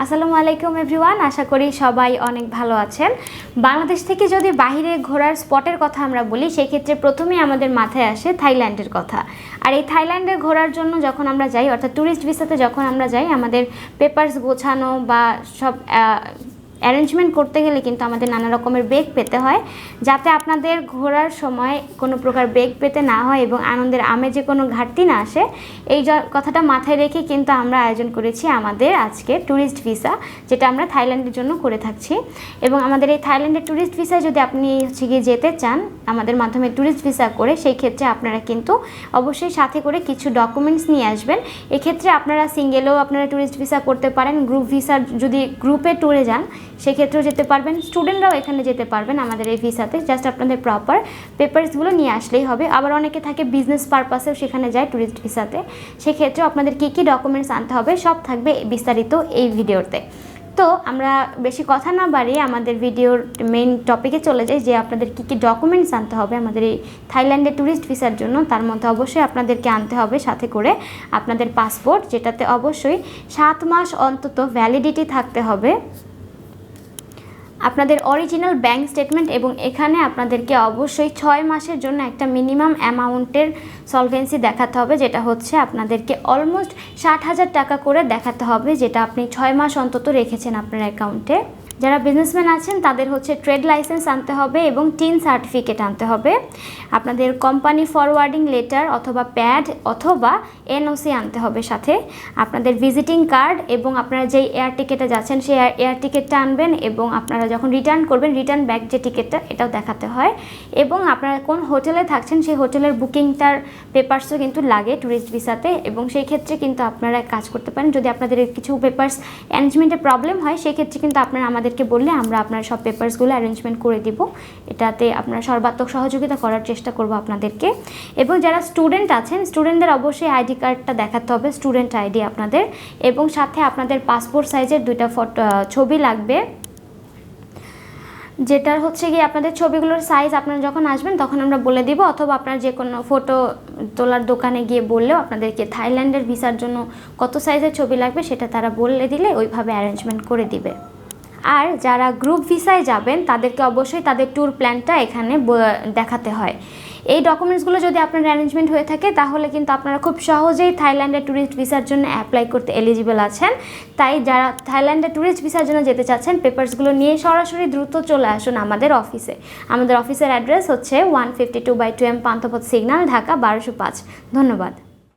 আসসালামু আলাইকুম এভরিওয়ান, আশা করি সবাই অনেক ভালো আছেন। বাংলাদেশ থেকে যদি বাহিরে ঘোরার স্পটের কথা আমরা বলি, সেক্ষেত্রে প্রথমেই আমাদের মাথায় আসে থাইল্যান্ডের কথা। আর এই থাইল্যান্ডে ঘোরার জন্য যখন আমরা যাই, অর্থাৎ ট্যুরিস্ট ভিসাতে যখন আমরা যাই, আমাদের পেপারস গোছানো বা সব অ্যারেঞ্জমেন্ট করতে গেলে কিন্তু আমাদের নানা রকমের বেগ পেতে হয়, যাতে আপনাদের ঘোরার সময় কোনো প্রকার বেগ পেতে না হয় এবং আনন্দের আমেজে কোনো ঘাটতি না আসে। এই কথাটা মাথায় রেখে কিন্তু আমরা আয়োজন করেছি আমাদের আজকে ট্যুরিস্ট ভিসা, যেটা আমরা থাইল্যান্ডের জন্য করে থাকছি। এবং আমাদের এই থাইল্যান্ডের ট্যুরিস্ট ভিসায় যদি আপনি হচ্ছে গিয়ে যেতে চান, আমাদের মাধ্যমে ট্যুরিস্ট ভিসা করে, সেই ক্ষেত্রে আপনারা কিন্তু অবশ্যই সাথে করে কিছু ডকুমেন্টস নিয়ে আসবেন। এক্ষেত্রে আপনারা সিঙ্গেলেও আপনারা ট্যুরিস্ট ভিসা করতে পারেন, গ্রুপ ভিসা যদি, গ্রুপে ট্যুরে যান সেক্ষেত্রেও যেতে পারবেন। স্টুডেন্টরাও এখানে যেতে পারবেন আমাদের এই ভিসাতে। জাস্ট আপনাদের প্রপার পেপারসগুলো নিয়ে আসলেই হবে। আবার অনেকে থাকে বিজনেস পারপাসেও সেখানে যায় ট্যুরিস্ট ভিসাতে। সেক্ষেত্রেও আপনাদের কী কী ডকুমেন্টস আনতে হবে সব থাকবে বিস্তারিত এই ভিডিওতে। তো আমরা বেশি কথা না বাড়িয়ে আমাদের ভিডিওর মেইন টপিকে চলে যাই, যে আপনাদের কী কী ডকুমেন্টস আনতে হবে আমাদের এই থাইল্যান্ডে ট্যুরিস্ট ভিসার জন্য। তার মধ্যে অবশ্যই আপনাদেরকে আনতে হবে সাথে করে আপনাদের পাসপোর্ট যেটাতে অবশ্যই সাত মাস অন্তত ভ্যালিডিটি থাকতে হবে। আপনাদের অরিজিনাল ব্যাঙ্ক স্টেটমেন্ট এবং এখানে আপনাদেরকে অবশ্যই ছয় মাসের জন্য একটা মিনিমাম অ্যামাউন্টের সলভেন্সি দেখাতে হবে, যেটা হচ্ছে আপনাদেরকে অলমোস্ট ষাট হাজার টাকা করে দেখাতে হবে, যেটা আপনি ছয় মাস অন্তত রেখেছেন আপনার অ্যাকাউন্টে যারা বিজনেসম্যান আছেন, তাদের হচ্ছে ট্রেড লাইসেন্স আনতে হবে এবং টিন সার্টিফিকেট আনতে হবে। আপনাদের কোম্পানি ফরওয়ার্ডিং লেটার অথবা প্যাড অথবা এনওসি আনতে হবে সাথে। আপনাদের ভিজিটিং কার্ড এবং আপনারা যেই এয়ার টিকেটে যাচ্ছেন, সেই এয়ার টিকিটটা আনবেন এবং আপনারা যখন রিটার্ন করবেন রিটার্ন ব্যাক যে টিকিটটা এটাও দেখাতে হয়। এবং আপনারা কোন হোটেলে থাকছেন, সেই হোটেলের বুকিংটার পেপার্সও কিন্তু লাগে ট্যুরিস্ট ভিসাতে এবং সেই ক্ষেত্রে কিন্তু আপনারা কাজ করতে পারেন। যদি আপনাদের কিছু পেপার্স অ্যারেঞ্জমেন্টে প্রবলেম হয়, সেই ক্ষেত্রে কিন্তু আপনারা আমাদেরকে বললে আমরা আপনার সব পেপারসগুলো অ্যারেঞ্জমেন্ট করে দিব। এটাতে আপনারা সর্বাত্মক সহযোগিতা করার চেষ্টা করব আপনাদেরকে। এবং যারা স্টুডেন্ট আছেন স্টুডেন্টদের অবশ্যই আইডি কার্ডটা দেখাতে হবে স্টুডেন্ট আইডি আপনাদের। এবং সাথে আপনাদের পাসপোর্ট সাইজের দুইটা ফটো ছবি লাগবে। যেটার হচ্ছে গিয়ে আপনাদের ছবিগুলোর সাইজ আপনারা যখন আসবেন তখন আমরা বলে দিব, অথবা আপনার যে কোনো ফটো তোলার দোকানে গিয়ে বললেও আপনাদেরকে থাইল্যান্ডের ভিসার জন্য কত সাইজের ছবি লাগবে সেটা তারা বলে দিলে ওইভাবে অ্যারেঞ্জমেন্ট করে দিবে। আর যারা গ্রুপ ভিসায় যাবেন, তাদেরকে অবশ্যই তাদের ট্যুর প্ল্যানটা এখানে দেখাতে হয়। এই ডকুমেন্টসগুলো যদি আপনার অ্যারেঞ্জমেন্ট হয়ে থাকে, তাহলে কিন্তু আপনারা খুব সহজেই থাইল্যান্ডের ট্যুরিস্ট ভিসার জন্য অ্যাপ্লাই করতে এলিজিবল আছেন। তাই যারা থাইল্যান্ডে ট্যুরিস্ট ভিসার জন্য যেতে চাচ্ছেন পেপারসগুলো নিয়ে সরাসরি দ্রুত চলে আসুন আমাদের অফিসে আমাদের অফিসের অ্যাড্রেস হচ্ছে one fifty two by two M Panthapath signal Dhaka বারোশো পাঁচ। ধন্যবাদ।